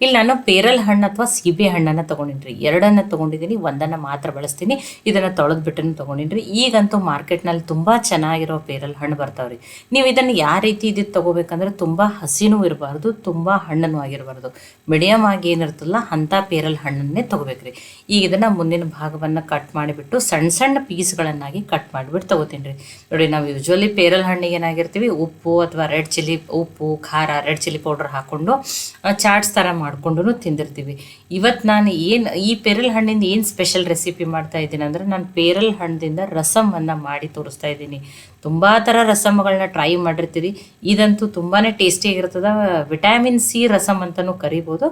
ಇಲ್ಲಿ ನಾನು ಪೇರಲ್ ಹಣ್ಣು ಅಥವಾ ಸೀಬೆ ಹಣ್ಣನ್ನು ತೊಗೊಂಡಿನಿ ಎರಡನ್ನು ತೊಗೊಂಡಿದ್ದೀನಿ, ಒಂದನ್ನು ಮಾತ್ರ ಬಳಸ್ತೀನಿ. ಇದನ್ನು ತೊಳೆದ್ಬಿಟ್ಟು ತೊಗೊಂಡಿನಿ ಈಗಂತೂ ಮಾರ್ಕೆಟ್ನಲ್ಲಿ ತುಂಬ ಚೆನ್ನಾಗಿರೋ ಪೇರಲ್ ಹಣ್ಣು ಬರ್ತಾವ್ರಿ. ನೀವು ಇದನ್ನು ಯಾವ ರೀತಿ ಇದು ತೊಗೋಬೇಕಂದ್ರೆ ತುಂಬ ಹಸಿನೂ ಇರಬಾರ್ದು, ತುಂಬ ಹಣ್ಣನ್ನು ಆಗಿರಬಾರ್ದು. ಮೀಡಿಯಮ್ ಆಗಿ ಏನಿರ್ತಲ್ಲ ಅಂಥ ಪೇರಲ್ ಹಣ್ಣನ್ನೇ ತೊಗೋಬೇಕ್ರಿ. ಈಗ ಇದನ್ನು ಮುಂದಿನ ಭಾಗವನ್ನು ಕಟ್ ಮಾಡಿಬಿಟ್ಟು ಸಣ್ಣ ಸಣ್ಣ ಪೀಸ್ಗಳನ್ನಾಗಿ ಕಟ್ ಮಾಡಿಬಿಟ್ಟು ತೊಗೋತೀನಿ ರೀ ನೋಡಿ ನಾವು ಯೂಶ್ವಲಿ ಪೇರಲ್ ಹಣ್ಣಿಗೆ ಏನಾಗಿರ್ತೀವಿ, ಉಪ್ಪು ಅಥವಾ ರೆಡ್ ಚಿಲ್ಲಿ ಉಪ್ಪು, ಖಾರ, ರೆಡ್ ಚಿಲ್ಲಿ ಪೌಡರ್ ಹಾಕ್ಕೊಂಡು ಚಾಟ್ಸ್ ಥರ ಮಾಡ್ಕೊಂಡು ತಿಂದಿರ್ತೀವಿ. ಇವತ್ತು ನಾನು ಏನು, ಈ ಪೇರಲ್ ಹಣ್ಣಿಂದ ಏನು ಸ್ಪೆಷಲ್ ರೆಸಿಪಿ ಮಾಡ್ತಾ ಇದ್ದೀನಿ ಅಂದರೆ ನಾನು ಪೇರಲ್ ಹಣ್ಣಿಂದ ರಸಮನ್ನು ಮಾಡಿ ತೋರಿಸ್ತಾ ಇದ್ದೀನಿ. ತುಂಬ ಥರ ರಸಮ್ಗಳನ್ನ ಟ್ರೈ ಮಾಡಿರ್ತೀರಿ. ಇದಂತೂ ತುಂಬಾ ಟೇಸ್ಟಿಯಾಗಿರ್ತದೆ ವಿಟಮಿನ್ ಸಿ ರಸಮ್ ಅಂತಲೂ ಕರಿಬೋದು.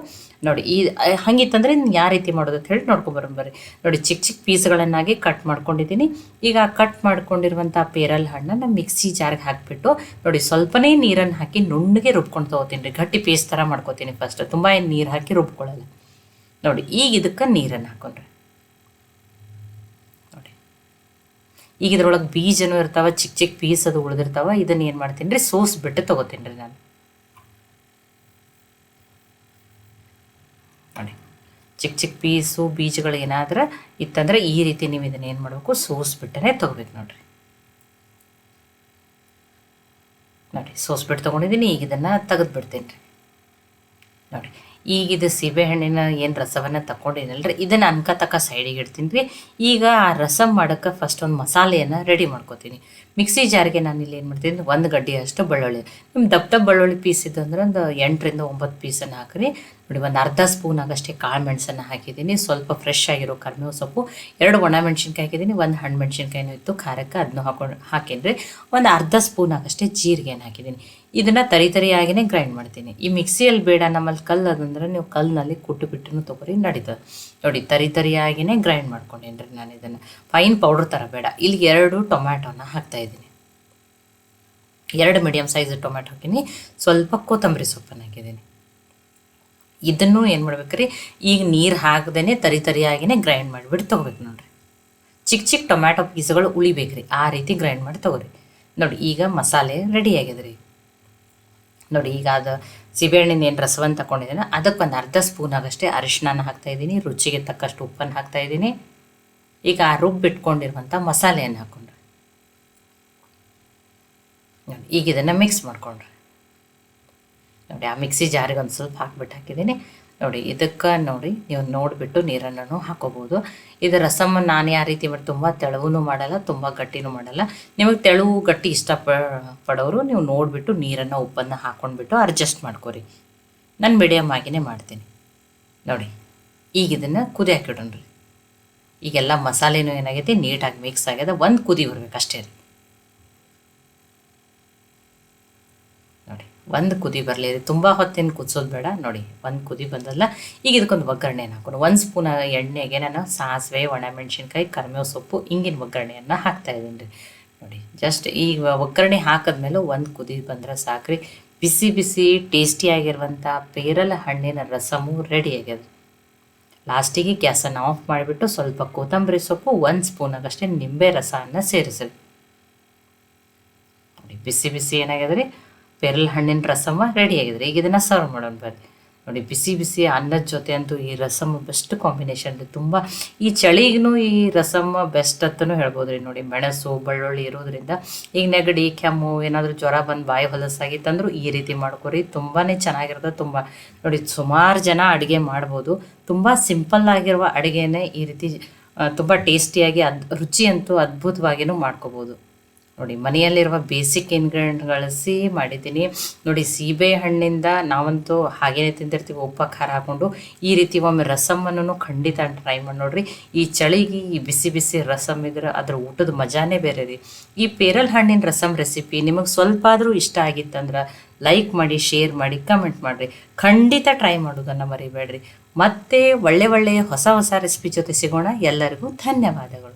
ನೋಡಿ, ಈ ಹಂಗಿತ್ತಂದ್ರೆ ಇನ್ನು ಯಾವ ರೀತಿ ಮಾಡೋದು ಅಂತ ಹೇಳಿ ನೋಡ್ಕೊಂಬರಂಬರಿ ನೋಡಿ ಚಿಕ್ಕ ಚಿಕ್ಕ ಪೀಸ್ಗಳನ್ನಾಗಿ ಕಟ್ ಮಾಡ್ಕೊಂಡಿದ್ದೀನಿ. ಈಗ ಕಟ್ ಮಾಡ್ಕೊಂಡಿರುವಂಥ ಪೇರಲ್ ಹಣ್ಣನ್ನು ಮಿಕ್ಸಿ ಜಾರ್ಗೆ ಹಾಕಿಬಿಟ್ಟು, ನೋಡಿ, ಸ್ವಲ್ಪನೇ ನೀರನ್ನು ಹಾಕಿ ನುಣ್ಣಗೆ ರುಬ್ಕೊಂಡು ತೊಗೋತೀನಿ ರೀ. ಗಟ್ಟಿ ಪೀಸ್ ಥರ ಮಾಡ್ಕೋತೀನಿ ಫಸ್ಟ್ ತುಂಬ ಏನು ನೀರು ಹಾಕಿ ರುಬ್ಕೊಳ್ಳಲ್ಲ. ನೋಡಿ, ಈಗ ಇದಕ್ಕೆ ನೀರನ್ನು ಹಾಕೊಂಡ್ರೆ. ನೋಡಿ. ಈಗ ಇದ್ರೊಳಗೆ ಬೀಜನೂ ಇರ್ತಾವ ಚಿಕ್ಕ ಚಿಕ್ಕ ಪೀಸ್ ಅದು ಉಳಿದಿರ್ತಾವ, ಇದನ್ನ ಏನು ಮಾಡ್ತೀನಿ ರೀ ಸೋಸ್ಬಿಟ್ಟು ತೊಗೋತೀನಿ ರೀ ನಾನು. ನೋಡಿ ಚಿಕ್ಕ ಚಿಕ್ಕ ಪೀಸು, ಬೀಜಗಳು ಏನಾದ್ರೆ ಇತ್ತಂದ್ರೆ ಈ ರೀತಿ ನೀವು ಇದನ್ನ ಏನು ಮಾಡಬೇಕು ಸೋಸ್ಬಿಟ್ಟನೆ ತೊಗೋಬೇಕು ನೋಡ್ರಿ. ನೋಡಿ ಸೋಸ್ಬಿಟ್ಟು ತೊಗೊಂಡಿದ್ದೀನಿ ಈಗ ಇದನ್ನು ತೆಗೆದು ಬಿಡ್ತೀನಿ ರೀ. ನೋಡಿ ಈಗ ಇದು ಸೀಬೆಹಣ್ಣಿನ ಏನು ರಸವನ್ನು ತಗೊಂಡಿನಲ್ರಿ ಇದನ್ನು ಅನ್ಕ ತಕ್ಕ ಸೈಡಿಗೆ ಇಡ್ತೀನಿ ರೀ ಈಗ ಆ ರಸಮ್ ಮಾಡೋಕ್ಕೆ ಫಸ್ಟ್ ಒಂದು ಮಸಾಲೆಯನ್ನು ರೆಡಿ ಮಾಡ್ಕೋತೀನಿ. ಮಿಕ್ಸಿ ಜಾರಿಗೆ ನಾನು ಇಲ್ಲಿ ಏನು ಮಾಡ್ತೀನಿ? ಒಂದು ಗಡ್ಡಿ ಅಷ್ಟು ಬೆಳ್ಳುಳ್ಳಿ. ನಿಮ್ಮ ದಪ್ಪ ದಪ್ಪ ಬೆಳ್ಳುಳ್ಳಿ ಪೀಸ್ ಇದ್ದಂದ್ರೆ ಒಂದು ಎಂಟರಿಂದ ಒಂಬತ್ತು ಪೀಸನ್ನು ಹಾಕಿರಿ. ನೋಡಿ ಒಂದು ಅರ್ಧ ಸ್ಪೂನ್ ಆಗಷ್ಟೇ ಕಾಳು ಮೆಣಸನ್ನು ಹಾಕಿದ್ದೀನಿ. ಸ್ವಲ್ಪ ಫ್ರೆಶ್ ಆಗಿರೋ ಕರ್ಮೇವು ಸೊಪ್ಪು. ಎರಡು ಒಣ ಮೆಣಸಿನ್ಕಾಯಿ ಹಾಕಿದ್ದೀನಿ. ಒಂದು ಹಣ್ಣು ಮೆಣಸಿನ್ಕಾಯಿನೂ ಇತ್ತು. ಖಾರಕ್ಕೆ ಅದನ್ನು ಹಾಕೊಂಡು ಹಾಕಿನ್ರಿ. ಒಂದು ಅರ್ಧ ಸ್ಪೂನ್ ಆಗಷ್ಟೇ ಜೀರಿಗೆಯನ್ನು ಹಾಕಿದ್ದೀನಿ. ಇದನ್ನು ತರಿ ತರಿಯಾಗಿನೇ ಗ್ರೈಂಡ್ ಮಾಡ್ತೀನಿ. ಈ ಮಿಕ್ಸಿಯಲ್ಲಿ ಬೇಡ ನಮ್ಮಲ್ಲಿ ಕಲ್ಲು ಅದಂದ್ರೆ ನೀವು ಕಲ್ಲಿನಲ್ಲಿ ಕುಟ್ಟು ಬಿಟ್ಟು ತೊಗೊರಿ, ನಡೀತದೆ. ನೋಡಿ, ತರಿ ತರಿಯಾಗಿನೇ ಗ್ರೈಂಡ್ ಮಾಡ್ಕೊಂಡೇನಿ ನಾನು ಇದನ್ನು. ಫೈನ್ ಪೌಡ್ರ್ ಥರ ಬೇಡ. ಇಲ್ಲಿ ಎರಡು ಟೊಮ್ಯಾಟೋನ ಹಾಕ್ತಾಯಿದ್ದೀನಿ ಎರಡು ಮೀಡಿಯಮ್ ಸೈಜ್ ಟೊಮ್ಯಾಟೊ ಹಾಕಿನಿ. ಸ್ವಲ್ಪ ಕೊತ್ತಂಬರಿ ಸೊಪ್ಪನ್ನು ಹಾಕಿದ್ದೀನಿ. ಇದನ್ನು ಏನು ಮಾಡ್ಬೇಕ್ರಿ? ಈಗ ನೀರು ಹಾಕದೇ ತರಿ ತರಿಯಾಗಿನೇ ಗ್ರೈಂಡ್ ಮಾಡಿಬಿಟ್ಟು ತೊಗೋಬೇಕು ನೋಡಿರಿ. ಚಿಕ್ಕ ಚಿಕ್ಕ ಟೊಮ್ಯಾಟೊ ಪೀಸ್ಗಳು ಉಳಿಬೇಕ್ರಿ. ಆ ರೀತಿ ಗ್ರೈಂಡ್ ಮಾಡಿ ತೊಗೊರಿ. ನೋಡಿ, ಈಗ ಮಸಾಲೆ ರೆಡಿ ರೀ ನೋಡಿ, ಈಗ ಅದು ಸಿಬೆಹಣ್ಣಿನ ಏನು ರಸವನ್ನು ತಗೊಂಡಿದ್ದೀನಿ ಅದಕ್ಕೆ ಒಂದು ಅರ್ಧ ಸ್ಪೂನ್ ಆಗಷ್ಟೇ ಅರಿಶಿನ ಹಾಕ್ತಾಯಿದ್ದೀನಿ ರುಚಿಗೆ ತಕ್ಕಷ್ಟು ಉಪ್ಪನ್ನು ಹಾಕ್ತಾಯಿದ್ದೀನಿ ಈಗ ಆ ರುಬ್ಬಿಟ್ಕೊಂಡಿರುವಂಥ ಮಸಾಲೆಯನ್ನು ಹಾಕ್ಕೊಂಡ್ರೆ ನೋಡಿ, ಈಗ ಇದನ್ನು ಮಿಕ್ಸ್ ಮಾಡ್ಕೊಂಡ್ರೆ. ನೋಡಿ, ಆ ಮಿಕ್ಸಿ ಜಾರಿಗೆ ಒಂದು ಸ್ವಲ್ಪ ಹಾಕ್ಬಿಟ್ಟು ಹಾಕಿದ್ದೀನಿ. ನೋಡಿ, ಇದಕ್ಕೆ ನೋಡಿ ನೀವು ನೋಡಿಬಿಟ್ಟು ನೀರನ್ನು ಹಾಕೋಬೋದು. ಇದು ರಸಮ್ ನಾನು ಯಾವ ರೀತಿ ಮಾಡಿ ತುಂಬ ತೆಳುವೂ ಮಾಡಲ್ಲ, ತುಂಬ ಗಟ್ಟಿನೂ ಮಾಡಲ್ಲ. ನಿಮಗೆ ತೆಳುವು, ಗಟ್ಟಿ ಇಷ್ಟ ಪಡೋರು ನೀವು ನೋಡಿಬಿಟ್ಟು ನೀರನ್ನು, ಉಪ್ಪನ್ನು ಹಾಕೊಂಡ್ಬಿಟ್ಟು ಅಡ್ಜಸ್ಟ್ ಮಾಡ್ಕೊರಿ. ನಾನು ಮೀಡಿಯಮ್ ಆಗಿನೇ ಮಾಡ್ತೀನಿ. ನೋಡಿ, ಈಗ ಇದನ್ನು ಕುದಿ ರೀ. ಈಗೆಲ್ಲ ಮಸಾಲೆನೂ ಏನಾಗೈತಿ? ನೀಟಾಗಿ ಮಿಕ್ಸ್ ಆಗ್ಯದ ಒಂದು ಕುದಿ ಬರ್ಬೇಕು ಅಷ್ಟೇ ರೀ ನೋಡಿ ಒಂದು ಕುದಿ ಬರಲಿ ತುಂಬ ಹೊತ್ತಿನ ಕುದಿಸೋದು ಬೇಡ. ನೋಡಿ, ಒಂದು ಕುದಿ ಬಂದಲ್ಲ ಈಗ ಇದಕ್ಕೊಂದು ಒಗ್ಗರಣೆನ ಹಾಕೋಣ. ಒಂದು ಸ್ಪೂನ್ ಎಣ್ಣೆಗೆ ನಾನು ಸಾಸಿವೆ, ಒಣಮೆಣ್ಸಿನ್ಕಾಯಿ, ಕರಿಮೇವು ಸೊಪ್ಪು ಹಿಂಗಿನ ಒಗ್ಗರಣೆಯನ್ನು ಹಾಕ್ತಾಯಿದ್ದೀನಿ ರೀ. ನೋಡಿ ಜಸ್ಟ್ ಈ ಒಗ್ಗರಣೆ ಹಾಕಿದ್ಮೇಲೆ ಒಂದು ಕುದಿ ಬಂದರೆ ಸಾಕ್ರಿ. ಬಿಸಿ ಬಿಸಿ ಟೇಸ್ಟಿಯಾಗಿರುವಂಥ ಪೇರಲ ಹಣ್ಣಿನ ರಸಮು ರೆಡಿ ಆಗ್ಯದ. ಲಾಸ್ಟಿಗೆ ಗ್ಯಾಸನ್ನು ಆಫ್ ಮಾಡಿಬಿಟ್ಟು ಸ್ವಲ್ಪ ಕೊತ್ತಂಬರಿ ಸೊಪ್ಪು, ಒಂದು ಸ್ಪೂನಾಗಷ್ಟೇ ನಿಂಬೆ ರಸವನ್ನು ಸೇರಿಸಿ ನೋಡಿ, ಬಿಸಿ ಬಿಸಿ ಏನಾಗ್ಯದ ರೀ? ಪೇರಲ ಹಣ್ಣಿನ ರಸಮ್ಮ ರೆಡಿ ಆಗಿದೆ ಈಗ ಇದನ್ನು ಸರ್ವ್ ಮಾಡೋಣ ಬರ್ರಿ ನೋಡಿ, ಬಿಸಿ ಬಿಸಿ ಅನ್ನದ ಜೊತೆ ಅಂತೂ ಈ ರಸಮ್ ಬೆಸ್ಟ್ ಕಾಂಬಿನೇಷನ್ ರೀ ತುಂಬ ಈ ಚಳಿಗೂ ಈ ರಸಮ್ಮ ಬೆಸ್ಟ್ ಅಂತಲೂ ಹೇಳ್ಬೋದು ರೀ ನೋಡಿ. ಮೆಣಸು, ಬೆಳ್ಳುಳ್ಳಿ ಇರೋದ್ರಿಂದ ಈಗ ನೆಗಡಿ, ಕೆಮ್ಮು, ಏನಾದರೂ ಜ್ವರ ಬಂದು ಬಾಯಿ ಹೊಲಸಾಗಿತ್ತಂದ್ರೂ ಈ ರೀತಿ ಮಾಡ್ಕೊರಿ. ತುಂಬಾ ಚೆನ್ನಾಗಿರ್ತದೆ ತುಂಬ ನೋಡಿ ಸುಮಾರು ಜನ ಅಡುಗೆ ಮಾಡ್ಬೋದು. ತುಂಬ ಸಿಂಪಲ್ ಆಗಿರುವ ಅಡುಗೆನೇ ಈ ರೀತಿ ತುಂಬ ಟೇಸ್ಟಿಯಾಗಿ ಅದ್ ರುಚಿ ಅಂತೂ ಅದ್ಭುತವಾಗಿಯೂ ಮಾಡ್ಕೋಬೋದು. ನೋಡಿ, ಮನೆಯಲ್ಲಿರುವ ಬೇಸಿಕ್ ಇಂಗ್ರೀಡಿಯೆಂಟ್ ಗಳಿಸಿ ಮಾಡಿದ್ದೀನಿ. ನೋಡಿ, ಸೀಬೆ ಹಣ್ಣಿಂದ ನಾವಂತೂ ಹಾಗೇನೆ ತಿಂದಿರ್ತೀವಿ, ಉಪ್ಪ, ಖಾರ ಹಾಕೊಂಡು ಈ ರೀತಿ ಒಮ್ಮೆ ರಸಮನ್ನು ಖಂಡಿತ ಟ್ರೈ ಮಾಡಿ ನೋಡ್ರಿ. ಈ ಚಳಿಗೆ ಈ ಬಿಸಿ ಬಿಸಿ ರಸಮ್ ಇದ್ರೆ ಅದ್ರ ಊಟದ ಮಜಾನೇ ಬೇರೆ ರೀ. ಈ ಪೇರಲ್ ಹಣ್ಣಿನ ರಸಮ್ ರೆಸಿಪಿ ನಿಮಗೆ ಸ್ವಲ್ಪ ಆದರೂ ಇಷ್ಟ ಆಗಿತ್ತಂದ್ರೆ ಲೈಕ್ ಮಾಡಿ ಶೇರ್ ಮಾಡಿ ಕಮೆಂಟ್ ಮಾಡಿರಿ. ಖಂಡಿತ ಟ್ರೈ ಮಾಡೋದನ್ನು ಮರಿಬೇಡ್ರಿ. ಮತ್ತೆ ಒಳ್ಳೆ ಒಳ್ಳೆಯ ಹೊಸ ಹೊಸ ರೆಸಿಪಿ ಜೊತೆ ಸಿಗೋಣ. ಎಲ್ಲರಿಗೂ ಧನ್ಯವಾದಗಳು.